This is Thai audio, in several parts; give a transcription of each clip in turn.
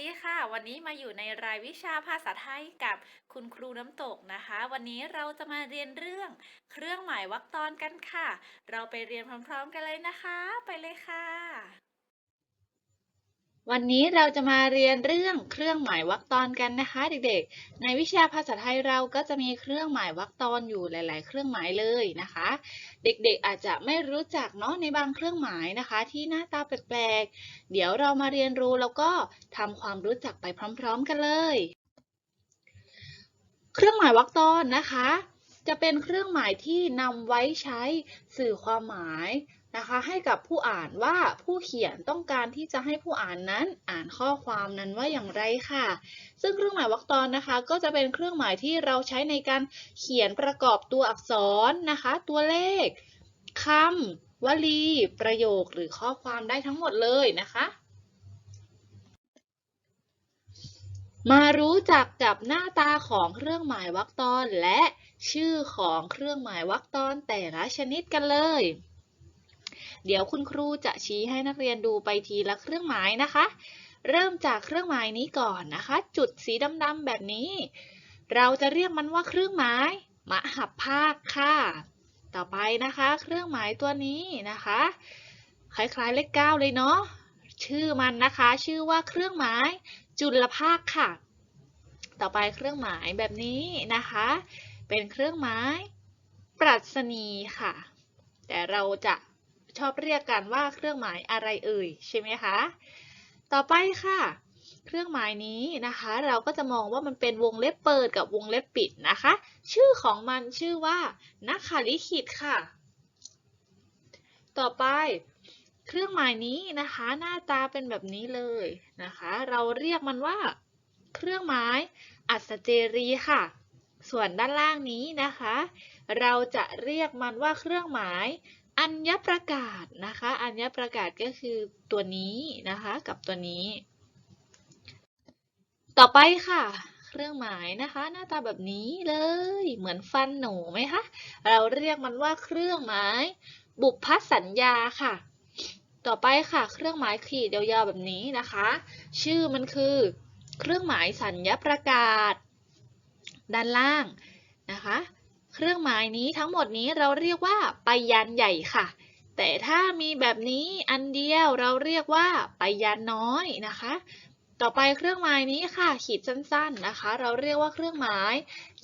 สดีค่ะ วันนี้มาอยู่ในรายวิชาภาษาไทยกับคุณครูน้ำตกนะคะ วันนี้เราจะมาเรียนเรื่อง เครื่องหมายวรรคตอนกันค่ะ เราไปเรียนพร้อมๆกันเลยนะคะ ไปเลยค่ะ วันนี้เราจะมาเรียนเรื่องเครื่องหมายวรรคตอนกันนะคะเด็กๆ ในวิชาภาษาไทยเราก็จะมีเครื่องหมายวรรคตอนอยู่หลาย ๆ เครื่องหมายเลยนะคะ เด็กๆอาจจะไม่รู้จักเนาะในบางเครื่องหมายนะคะ ที่หน้าตาแปลกๆ เดี๋ยวเรามาเรียนรู้แล้วก็ทำความรู้จักไปพร้อม ๆ กันเลย เครื่องหมายวรรคตอนนะคะ จะเป็นเครื่องหมายที่นำไว้ใช้สื่อความหมาย นะคะ ให้กับผู้อ่านว่าผู้เขียนต้องการที่จะให้ผู้อ่านนั้นอ่านข้อความนั้นว่าอย่างไรค่ะ ซึ่งเครื่องหมายวรรคตอนนะคะ ก็จะเป็นเครื่องหมายที่เราใช้ในการเขียนประกอบตัวอักษรนะคะ ตัวเลขคำวลี ประโยคหรือข้อความได้ทั้งหมดเลยนะคะ มารู้จักกับหน้าตาของเครื่องหมายวรรคตอนและชื่อของเครื่องหมายวรรคตอนแต่ละชนิดกันเลย เดี๋ยวคุณครูจะชี้ให้นักเรียนดูไปทีละเครื่องหมายนะคะ เริ่มจากเครื่องหมายนี้ก่อนนะคะ จุดสีดำๆแบบนี้ เราจะเรียกมันว่าเครื่องหมายมหัพภาคค่ะ ต่อไปนะคะ เครื่องหมายตัวนี้นะคะ คล้ายๆเลขเก้าเลยเนาะชื่อมันนะคะ ชื่อว่าเครื่องหมายจุลภาคค่ะ ต่อไปเครื่องหมายแบบนี้นะคะ เป็นเครื่องหมายปรัชนีค่ะ แต่เราจะ ชอบเรียกกันว่าเครื่องหมายอะไรเอ่ยใช่ไหมคะ ต่อไปค่ะ เครื่องหมายนี้นะคะ เราก็จะมองว่ามันเป็นวงเล็บเปิดกับวงเล็บปิดนะคะ ชื่อของมันชื่อว่านักขลิขิตค่ะ ต่อไปเครื่องหมายนี้นะคะ หน้าตาเป็นแบบนี้เลยนะคะ เราเรียกมันว่า เครื่องหมายอัศเจรีค่ะ ส่วนด้านล่างนี้นะคะ เราจะเรียกมันว่าเครื่องหมาย อัญญประกาศนะคะ อัญญประกาศก็คือตัวนี้นะคะกับตัวนี้ ต่อไปค่ะ เครื่องหมายนะคะ หน้าตาแบบนี้เลย เหมือนฟันหนูไหมคะ เราเรียกมันว่าเครื่องหมาย บุพสัญญาค่ะ ต่อไปค่ะ เครื่องหมายขีดยาวๆแบบนี้นะคะ ชื่อมันคือ เครื่องหมายสัญญประกาศ ด้านล่างนะคะ เครื่องหมายนี้ทั้งหมดนี้เราเรียกว่าไปยันใหญ่ค่ะ แต่ถ้ามีแบบนี้อันเดียวเราเรียกว่าไปยันน้อยนะคะ ต่อไปเครื่องหมายนี้ค่ะ ขีดสั้นๆนะคะ เราเรียกว่าเครื่องหมาย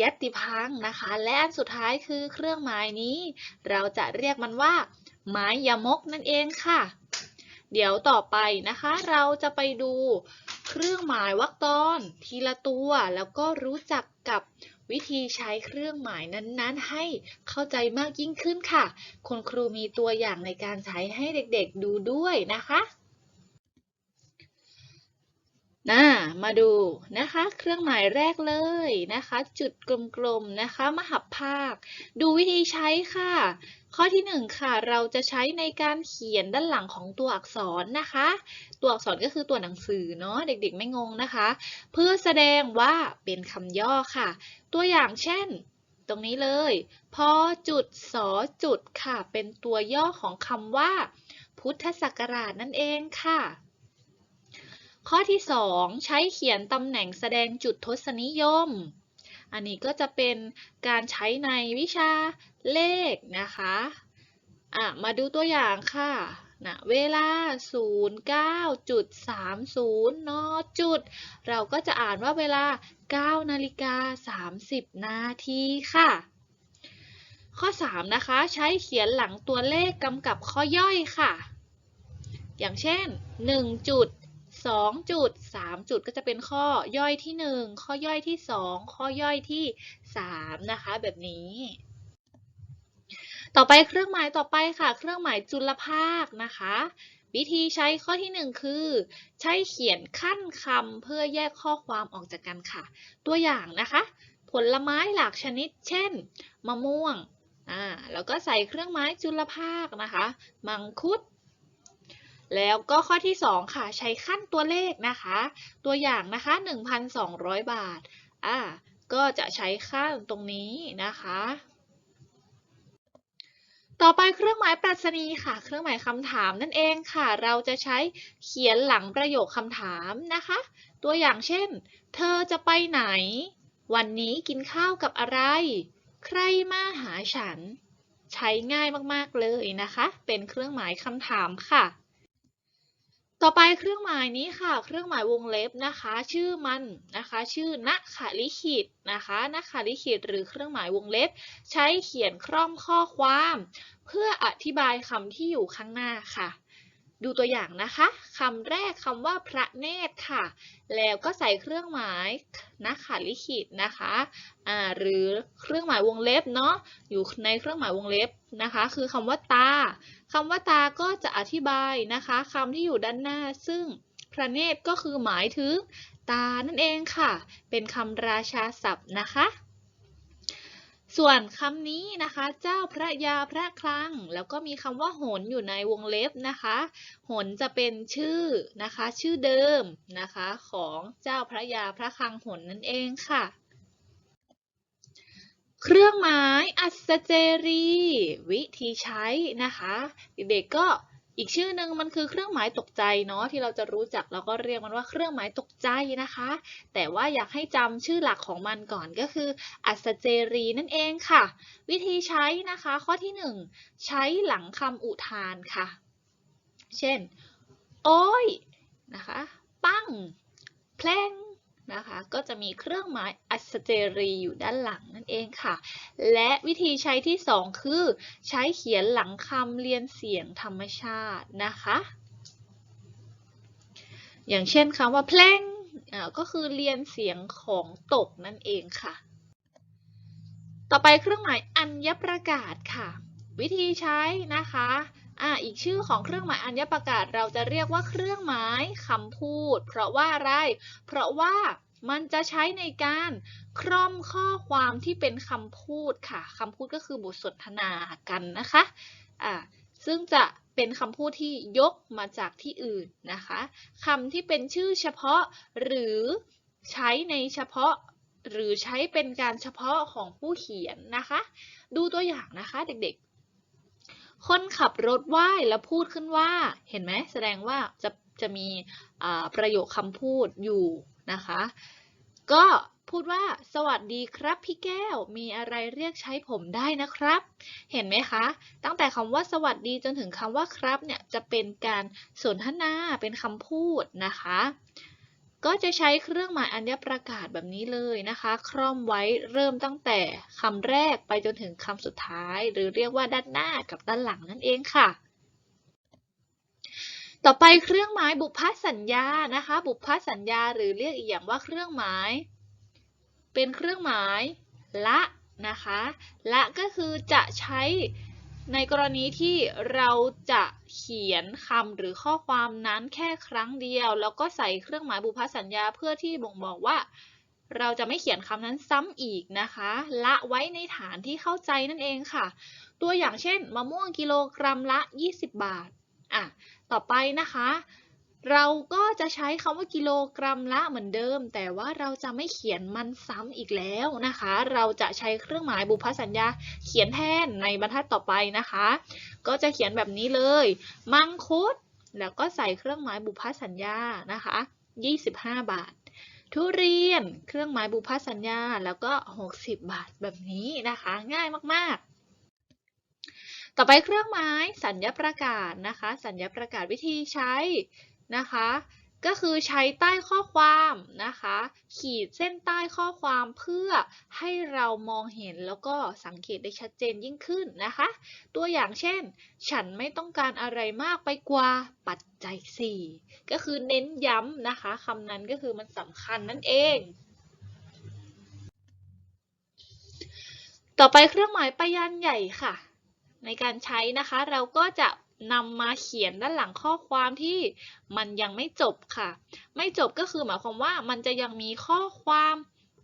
ยัตติพังนะคะ และอันสุดท้ายคือเครื่องหมายนี้ เราจะเรียกมันว่าไม้ยมกนั่นเองค่ะ เดี๋ยวต่อไปนะคะ เราจะไปดูเครื่องหมายวรรคตอนทีละตัวแล้วก็รู้จักกับ วิธีใช้เครื่องหมายนั้นๆ ให้เข้าใจมากยิ่งขึ้นค่ะ คุณครูมีตัวอย่างในการใช้ให้เด็กๆดูด้วยนะคะ น่ามาดูนะคะ เครื่องหมายแรกเลยนะคะ จุดกลมๆนะคะมหัพภาค ดูวิธีใช้ค่ะ ข้อที่หนึ่งค่ะ เราจะใช้ในการเขียนด้านหลังของตัวอักษรนะคะ ตัวอักษรก็คือตัวหนังสือเนาะเด็กๆไม่งงนะคะ เพื่อแสดงว่าเป็นคำย่อค่ะ ตัวอย่างเช่น ตรงนี้เลยพอจุดสอจุดค่ะ เป็นตัวย่อของคำว่า พุทธศักราชนั่นเองค่ะ ข้อที่ 2 ใช้เขียนตำแหน่งแสดงจุดทศนิยม อันนี้ก็จะเป็นการใช้ในวิชาเลขนะคะะมาดูตัวอย่างค่ะนะเวลา 09.30 น จุด เราก็จะอ่านว่าเวลา 9 นาฬิกา 30 นาทีค่ะ ข้อ 3 นะคะ ใช้เขียนหลังตัวเลขกำกับข้อย่อยค่ะ อย่างเช่น 1 จุด 2จุด3จุดก็จะเป็นข้อย่อยที่ 1 ข้อย่อยที่ 2 ข้อย่อยที่ 3 นะคะ แบบนี้ต่อไปเครื่องหมายต่อไปค่ะ เครื่องหมายจุลภาคนะคะ วิธีใช้ข้อที่ 1 คือ ใช้เขียนขั้นคำเพื่อแยกข้อความออกจากกันค่ะ ตัวอย่างนะคะ ผลไม้หลากชนิด เช่น มะม่วงอ่าแล้วก็ใส่เครื่องหมายจุลภาคนะคะ มังคุด แล้วก็ข้อที่ 2 ค่ะ ใช้ขั้นตัวเลขนะคะ ตัวอย่างนะคะ 1,200 บาท อ่า ก็จะใช้ขั้นตรงนี้นะคะ ต่อไปเครื่องหมายปรัชนีค่ะ เครื่องหมายคำถามนั่นเองค่ะ เราจะใช้เขียนหลังประโยคคำถามนะคะ ตัวอย่างเช่น เธอจะไปไหน วันนี้กินข้าวกับอะไร ใครมาหาฉัน ใช้ง่ายมากๆเลยนะคะ เป็นเครื่องหมายคำถามค่ะ ต่อไปเครื่องหมายนี้ค่ะ เครื่องหมายวงเล็บนะคะ ชื่อมันนะคะ ชื่อนักขลิขิตนะคะนักขลิขิตหรือเครื่องหมายวงเล็บ ใช้เขียนคร่อมข้อความ เพื่ออธิบายคำที่อยู่ข้างหน้าค่ะ ดูตัวอย่างนะคะคำแรกคำว่าพระเนตรค่ะ แล้วก็ใส่เครื่องหมายนักขัลิขิตนะคะอ่าหรือเครื่องหมายวงเล็บเนาะอยู่ในเครื่องหมายวงเล็บนะคะ คือคำว่าตาคำว่าตาก็จะอธิบายนะคะคำที่อยู่ด้านหน้า ซึ่งพระเนตรก็คือหมายถึงตานั่นเองค่ะ เป็นคำราชาศัพท์นะคะ ส่วนคำนี้นะคะ เจ้าพระยาพระคลัง แล้วก็มีคำว่าหนอยู่ในวงเล็บนะคะ หนจะเป็นชื่อนะคะ ชื่อเดิมนะคะ ของเจ้าพระยาพระคลังหนนั่นเองค่ะ เครื่องหมายอัศเจรี วิธีใช้นะคะ เด็กๆก็ อีกชื่อหนึ่งมันคือเครื่องหมายตกใจเนาะที่เราจะรู้จักเราก็เรียกมันว่าเครื่องหมายตกใจนะคะ แต่ว่าอยากให้จำชื่อหลักของมันก่อนก็คือ อัศเจรีนั่นเองค่ะ วิธีใช้นะคะ ข้อที่หนึ่งใช้หลังคำอุทานค่ะ เช่น โอ้ยนะคะ ปั้งเพลง นะคะ ก็จะมีเครื่องหมายอัศเจรีอยู่ด้านหลังนั่นเองค่ะ และวิธีใช้ที่สองคือ ใช้เขียนหลังคำเรียนเสียงธรรมชาตินะคะ อย่างเช่นคำว่าเพลงก็คือเรียนเสียงของตกนั่นเองค่ะ ต่อไปเครื่องหมายอัญญประกาศค่ะ วิธีใช้นะคะ อ่าอีกชื่อของเครื่องหมายอัญญประกาศเราจะเรียกว่าเครื่องหมายคำพูด เพราะว่าอะไร เพราะว่ามันจะใช้ในการคร่อมข้อความที่เป็นคำพูดค่ะคำพูดก็คือบทสนทนากันนะคะอ่าซึ่งจะเป็นคำพูดที่ยกมาจากที่อื่นนะคะคำที่เป็นชื่อเฉพาะหรือใช้ในเฉพาะหรือใช้เป็นการเฉพาะของผู้เขียนนะคะ ดูตัวอย่างนะคะเด็กๆ คนขับรถไหว้แล้วพูดขึ้นว่า เห็นไหมแสดงว่าจะจะมีประโยคคำพูดอยู่นะคะ ก็พูดว่าสวัสดีครับพี่แก้ว มีอะไรเรียกใช้ผมได้นะครับ เห็นไหมคะ ตั้งแต่คำว่าสวัสดีจนถึงคำว่าครับเนี่ยจะเป็นการสนทนาเป็นคำพูดนะคะ ก็จะใช้เครื่องหมายอัญญประกาศแบบนี้เลยนะคะ คร่อมไว้เริ่มตั้งแต่คำแรกไปจนถึงคำสุดท้าย หรือเรียกว่าด้านหน้ากับด้านหลังนั่นเองค่ะ ต่อไปเครื่องหมายบุพสัญญานะคะ บุพสัญญาหรือเรียกอีกอย่างว่าเครื่องหมาย เป็นเครื่องหมายละนะคะ ละก็คือจะใช้ ในกรณีที่เราจะเขียนคำหรือข้อความนั้นแค่ครั้งเดียว แล้วก็ใส่เครื่องหมายบุพสัญญาเพื่อที่บ่งบอกว่า เราจะไม่เขียนคำนั้นซ้ำอีกนะคะ ละไว้ในฐานที่เข้าใจนั่นเองค่ะ ตัวอย่างเช่น มะม่วงกิโลกรัมละ 20 บาท อะ ต่อไปนะคะ เราก็จะใช้คำว่ากิโลกรัมละเหมือนเดิม แต่ว่าเราจะไม่เขียนมันซ้ำอีกแล้วนะคะ เราจะใช้เครื่องหมายบุพสัญญาเขียนแทนในบรรทัดต่อไปนะคะ ก็จะเขียนแบบนี้เลย มังคุด แล้วก็ใส่เครื่องหมายบุพสัญญานะคะ 25 บาท ทุเรียน เครื่องหมายบุพสัญญา แล้วก็ 60 บาทแบบนี้นะคะ ง่ายมากๆต่อไปเครื่องหมายสัญญาประกาศนะคะ สัญญาประกาศวิธีใช้ นะคะ ก็คือใช้ใต้ข้อความนะคะ ขีดเส้นใต้ข้อความเพื่อให้เรามองเห็นแล้วก็สังเกตได้ชัดเจนยิ่งขึ้นนะคะ ตัวอย่างเช่น ฉันไม่ต้องการอะไรมากไปกว่าปัจจัย 4 ก็คือเน้นย้ำนะคะคำนั้นก็คือมันสำคัญนั่นเองต่อไปเครื่องหมายพยานใหญ่ค่ะ ในการใช้นะคะเราก็จะ นำมาเขียนด้านหลังข้อความที่มันยังไม่จบค่ะ ไม่จบก็คือหมายความว่ามันจะยังมีข้อความ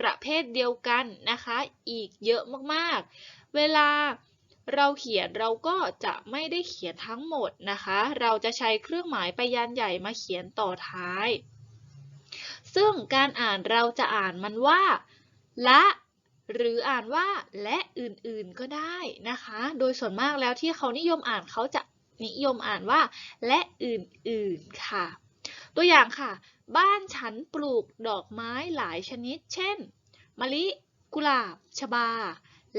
ประเภทเดียวกันนะคะ อีกเยอะมากๆ เวลาเราเขียนเราก็จะไม่ได้เขียนทั้งหมดนะคะ เราจะใช้เครื่องหมายพยานใหญ่มาเขียนต่อท้าย ซึ่งการอ่านเราจะอ่านมันว่า ละ หรืออ่านว่าและอื่นๆก็ได้นะคะ โดยส่วนมากแล้วที่เขานิยมอ่านเขาจะ นิยมอ่านว่า และอื่นๆค่ะ ตัวอย่างค่ะ บ้านฉันปลูกดอกไม้หลายชนิด เช่น มะลิ กุหลาบ ชบา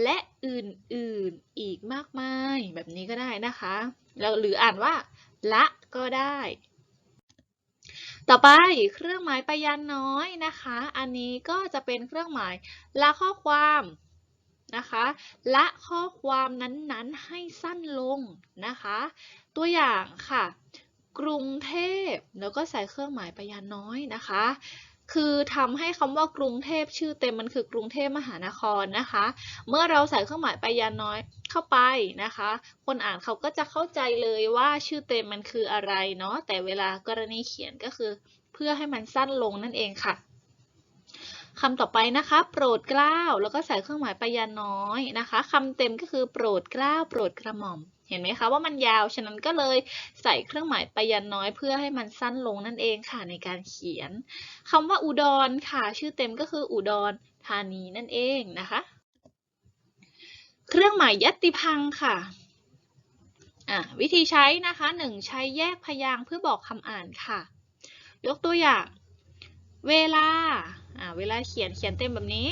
และอื่นๆอีกมากมาย แบบนี้ก็ได้นะคะแล้วหรืออ่านว่า ละก็ได้ ต่อไปเครื่องหมายไปยันน้อยนะคะ อันนี้ก็จะเป็นเครื่องหมายละข้อความ นะคะและข้อความนั้นๆให้สั้นลงนะคะ ตัวอย่างค่ะ กรุงเทพแล้วก็ใส่เครื่องหมายไปยันน้อยนะคะ คือทำให้คำว่ากรุงเทพชื่อเต็มมันคือกรุงเทพมหานครนะคะ เมื่อเราใส่เครื่องหมายไปยันน้อยเข้าไปนะคะ คนอ่านเขาก็จะเข้าใจเลยว่าชื่อเต็มมันคืออะไรเนาะแต่เวลากรณีเขียนก็คือ เพื่อให้มันสั้นลงนั่นเองค่ะ คำต่อไปนะคะ โปรดเกล้าแล้วก็ใส่เครื่องหมายปยันน้อยนะคะคำเต็มก็คือโปรดเกล้าโปรดกระหม่อม เห็นไหมคะว่ามันยาว ฉะนั้นก็เลยใส่เครื่องหมายปยันน้อย เพื่อให้มันสั้นลงนั่นเองค่ะในการเขียนคำว่าอุดรค่ะ ชื่อเต็มก็คืออุดรธานีนั่นเองนะคะ เครื่องหมายยัตติพังค์ค่ะอะวิธีใช้นะคะหนึ่งใช้แยกพยางค์เพื่อบอกคำอ่านค่ะ ยกตัวอย่าง เวลา อ่าเวลาเขียนเขียนเต็มแบบนี้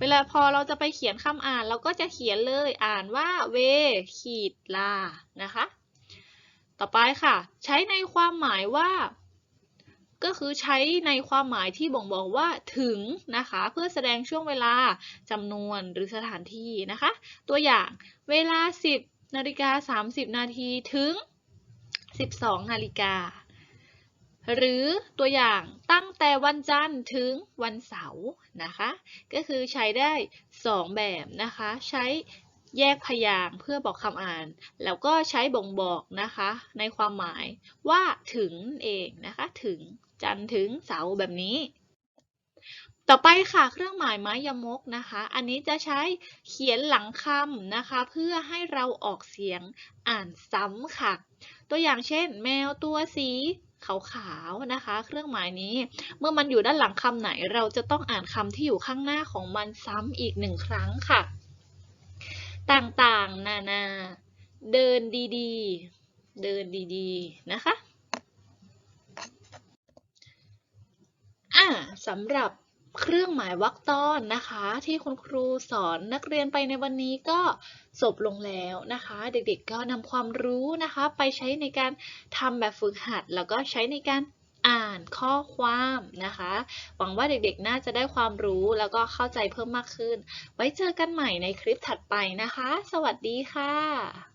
เวลาพอเราจะไปเขียนคำอ่าน เราก็จะเขียนเลยอ่านว่าเวขีดลานะคะ ต่อไปค่ะ ใช้ในความหมายว่า ก็คือใช้ในความหมายที่บ่งบอกว่าถึงนะคะ เพื่อแสดงช่วงเวลาจำนวนหรือสถานที่นะคะ ตัวอย่างเวลา 10นาฬิกา30 นาทีถึง 12นาฬิกา หรือตัวอย่างตั้งแต่วันจันทร์ถึงวันเสาร์นะคะ ก็คือใช้ได้ 2 แบบนะคะ ใช้แยกพยางค์เพื่อบอกคำอ่าน แล้วก็ใช้บ่งบอกนะคะ ในความหมายว่าถึงเองนะคะ ถึงจันทร์ถึงเสาร์แบบนี้ ต่อไปค่ะเครื่องหมายไม้ยมกนะคะ อันนี้จะใช้เขียนหลังคำนะคะ เพื่อให้เราออกเสียงอ่านซ้ำค่ะ ตัวอย่างเช่น แมวตัวสี ขาวๆนะคะ เครื่องหมายนี้ เมื่อมันอยู่ด้านหลังคำไหน เราจะต้องอ่านคำที่อยู่ข้างหน้าของมันซ้ำอีกหนึ่งครั้งค่ะ ต่างๆ นานา เดินดีๆ เดินดีๆ นะคะอ่าสำหรับ เครื่องหมายวรรคตอนนะคะ ที่คุณครูสอนนักเรียนไปในวันนี้ก็จบลงแล้วนะคะ เด็กๆก็นำความรู้นะคะ ไปใช้ในการทำแบบฝึกหัด แล้วก็ใช้ในการอ่านข้อความนะคะ หวังว่าเด็กๆน่าจะได้ความรู้แล้วก็เข้าใจเพิ่มมากขึ้น ไว้เจอกันใหม่ในคลิปถัดไปนะคะ สวัสดีค่ะ